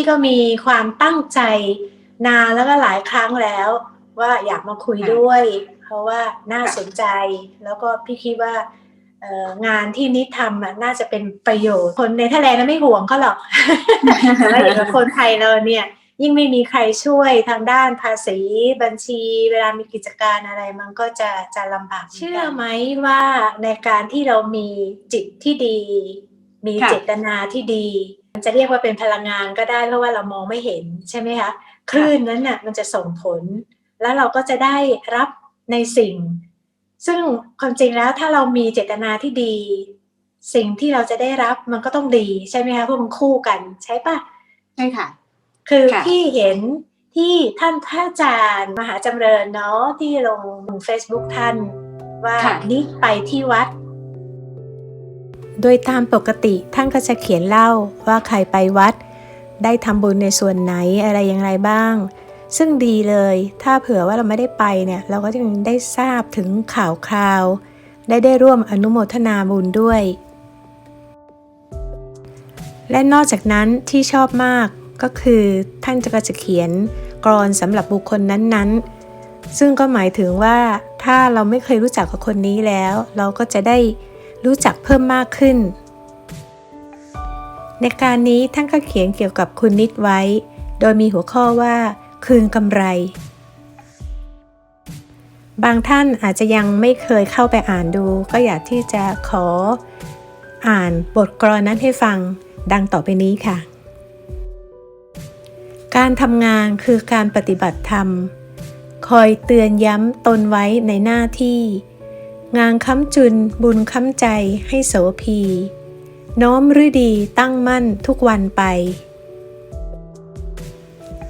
ที่ก็มีความตั้งใจนานแล้วก็หลายครั้งแล้ว ว่าอยากมาคุยด้วย เพราะว่าน่าสนใจ แล้วก็พี่คิดว่างานที่นิดทำน่าจะเป็นประโยชน์ คนในทะเลนั้นไม่ห่วงเขาหรอกแต่ว่าอย่างคนไทยเราเนี่ย ยิ่งไม่มีใครช่วยทางด้านภาษีบัญชี เวลามีกิจการอะไรมันก็จะจะลำบาก เชื่อไหมว่าในการที่เรามีจิตที่ดี มีเจตนาที่ดี มันจะเรียกว่าเป็นพลังงานก็ได้เพราะว่าเรามองไม่เห็นใช่ไหมคะคลื่นนั้นน่ะมันจะส่งผล แล้วเราก็จะได้รับในสิ่ง ซึ่งความจริงแล้วถ้าเรามีเจตนาที่ดี สิ่งที่เราจะได้รับมันก็ต้องดีใช่ไหมคะเพราะมันคู่กันใช่ปะใช่ค่ะ คือค่ะพี่เห็นที่ท่านพระอาจารย์มหาจำเริญเนาะที่ลง Facebook ท่านว่าค่ะนิดไปที่วัด โดยตามปกติท่านก็จะเขียนเล่าว่าใครไปวัด ได้ทำบุญในส่วนไหนอะไรอย่างไรบ้าง ซึ่งดีเลยถ้าเผื่อว่าเราไม่ได้ไปเนี่ยเราก็จะได้ทราบถึงข่าวคราว ได้ได้ร่วมอนุโมทนาบุญด้วย และนอกจากนั้นที่ชอบมากก็คือท่านจะจะเขียนกรอนสำหรับบุคคลนั้นๆ ซึ่งก็หมายถึงว่าถ้าเราไม่เคยรู้จักกับคนนี้แล้ว เราก็จะได้ รู้จักเพิ่มมากขึ้น ในการนี้ท่านก็เขียนเกี่ยวกับคุณนิดไว้ โดยมีหัวข้อว่า คืนกำไร บางท่านอาจจะยังไม่เคยเข้าไปอ่านดู ก็อยากที่จะขออ่านบทกลอนนั้นให้ฟังดังต่อไปนี้ค่ะ การทำงานคือการปฏิบัติธรรม คอยเตือนย้ำตนไว้ในหน้าที่ งานค้ำจุนบุญค้ำใจให้โสพี น้อมฤดีตั้งมั่นทุกวันไป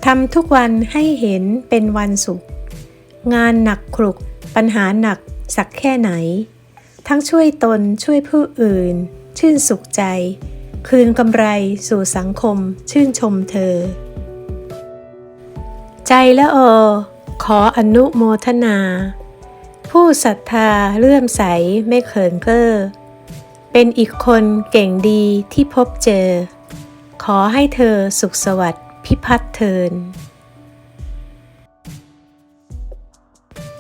ทำทุกวันให้เห็นเป็นวันสุข งานหนักครุก ปัญหาหนักสักแค่ไหน ทั้งช่วยตนช่วยผู้อื่น ชื่นสุขใจ คืนกำไรสู่สังคมชื่นชมเธอ ใจและเออขออนุโมทนา ผู้ศรัทธาเลื่อมใสไม่เขินเก้อเป็นอีกคนเก่งดีที่พบเจอ ขอให้เธอสุขสวัสดิ์พิพัฒน์เทิน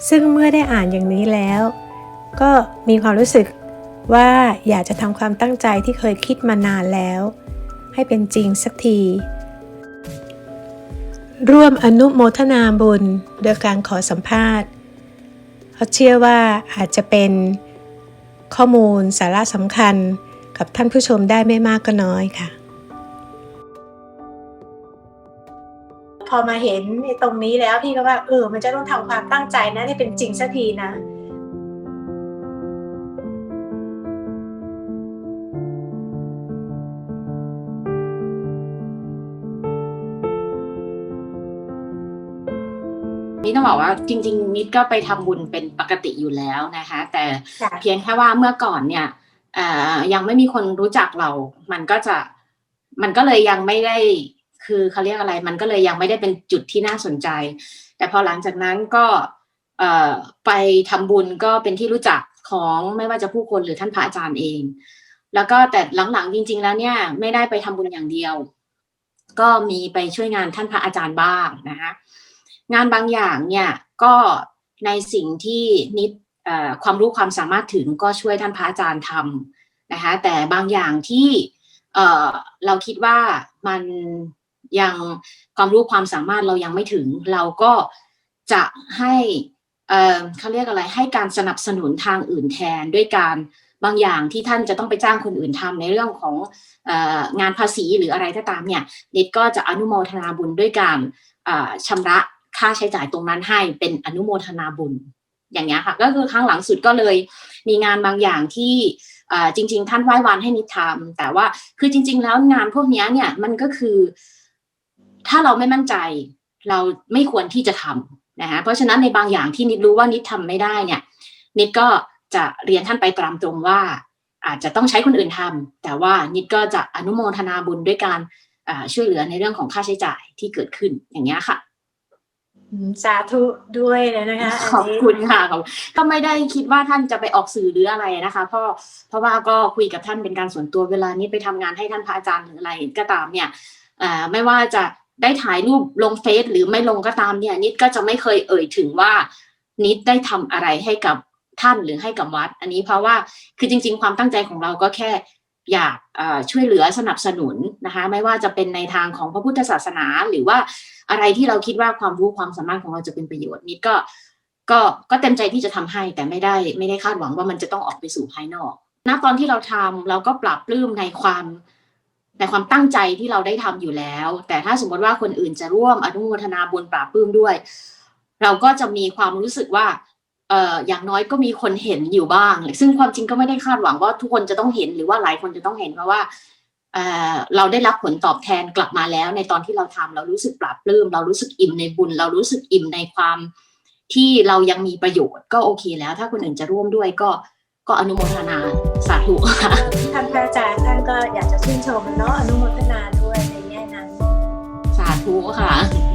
ซึ่งเมื่อได้อ่านอย่างนี้แล้ว ก็มีความรู้สึกว่าอยากจะทำความตั้งใจที่เคยคิดมานานแล้ว ให้เป็นจริงสักที ร่วมอนุโมทนาบุญโดยการขอสัมภาษณ์ เพราะเชื่อว่าอาจจะเป็นข้อมูลสาระสำคัญกับท่านผู้ชมได้ไม่มากก็น้อยค่ะ พอมาเห็นในตรงนี้แล้วพี่ก็ว่าเออมันจะต้องทำความตั้งใจนะให้เป็นจริงสักทีนะ นี่ต้องบอกว่าจริงๆนิดก็ไปทำบุญเป็นปกติอยู่แล้วนะคะ แต่ค่ะเพียงแค่ว่าเมื่อก่อนเนี่ยเอ่อยังไม่มีคนรู้จักเรา มันก็จะมันก็เลยยังไม่ได้คือเขาเรียกอะไร มันก็เลยยังไม่ได้เป็นจุดที่น่าสนใจ แต่พอหลังจากนั้นก็เอ่อไปทำบุญก็เป็นที่รู้จักของไม่ว่าจะผู้คนหรือท่านพระอาจารย์เอง แล้วก็แต่หลังๆจริง ๆ แล้วเนี่ยไม่ได้ไปทำบุญอย่างเดียว ก็มีไปช่วยงานท่านพระอาจารย์บ้างนะคะ งานบางอย่างเนี่ยก็ในสิ่งที่นิดความรู้ความสามารถถึงก็ช่วยท่านพระอาจารย์ทำนะคะแต่บางอย่างที่เราคิดว่ามันยังความรู้ความสามารถเรายังไม่ถึง เราก็จะให้เขาเรียกอะไรให้การสนับสนุนทางอื่นแทนด้วยการบางอย่างที่ท่านจะต้องไปจ้างคนอื่นทำในเรื่องขององานภาษีหรืออะไรก็ตามเนี่ยนิดก็จะอนุโมทนาบุญด้วยการอ่าชำระ ค่าใช้จ่ายตรงนั้นให้เป็นอนุโมทนาบุญอย่างเงี้ยค่ะ ก็คือครั้งหลังสุดก็เลยมีงานบางอย่างที่จริง ๆ ท่านไหว้วานให้นิดทำแต่ว่าคือจริง ๆ แล้วงานพวกนี้เนี่ยมันก็คือ ถ้าเราไม่มั่นใจ เราไม่ควรที่จะทำนะคะเพราะฉะนั้นในบางอย่างที่นิดรู้ว่านิดทำไม่ได้เนี่ย นิดก็จะเรียนท่านไปตามตรงว่า อาจจะต้องใช้คนอื่นทำแต่ว่านิดก็จะอนุโมทนาบุญด้วยการช่วยเหลือในเรื่องของค่าใช้จ่ายที่เกิดขึ้นอย่างเงี้ยค่ะ สาธุด้วยเลยนะคะนขอบนี้คุณค่ะขอบก็ไม่ได้คิดว่าท่านจะไปออกสื่อหรืออะไรนะคะเพราะเพราะว่าก็คุยกับท่านเป็นการส่วนตัวเวลานี้ไปทำงานให้ท่านพระอาจารย์หรืออะไรก็ตามเนี่ยอ่าไม่ว่าจะได้ถ่ายรูปลงเฟซหรือไม่ลงก็ตามเนี่ย นิดก็จะไม่เคยเอ่ยถึงว่า นิดได้ทำอะไรให้กับท่านหรือให้กับวัด อันนี้เพราะว่าคือจริง ๆ ความตั้งใจของเราก็แค่ อยากช่วยเหลือสนับสนุนนะคะไม่ว่าจะเป็นในทางของพระพุทธศาสนา หรือว่าอะไรที่เราคิดว่าความรู้ความสามารถของเราจะเป็นประโยชน์นิดก็ก็ก็เต็มใจที่จะทำให้แต่ไม่ได้ไม่ได้คาดหวังว่ามันจะต้องออกไปสู่ภายนอกณตอนที่เราทำเราก็ปรับปลื้มในความในความตั้งใจที่เราได้ทำอยู่แล้ว แต่ถ้าสมมติว่าคนอื่นจะร่วมอนุโมทนาบุญปรับปลื้มด้วย เราก็จะมีความรู้สึกว่า เอ่ออย่างน้อยก็มีคนเห็นอยู่บ้าง ซึ่งความจริงก็ไม่ได้คาดหวังว่าทุกคนจะต้องเห็นหรือว่าหลายคนจะต้องเห็นเพราะว่าเอ่อเราได้รับผลตอบแทนกลับมาแล้ว ในตอนที่เราทำเรารู้สึกปรับปลื้มเรารู้สึกอิ่มในบุญ เรารู้สึกอิ่มในความที่เรายังมีประโยชน์ก็โอเคแล้ว ถ้าคนอื่นจะร่วมด้วยก็ก็อนุโมทนาสาธุค่ะท่านพระอาจารย์ท่านก็อยากจะชื่นชมเนาะอนุโมทนาด้วยในแง่นั้น สาธุค่ะ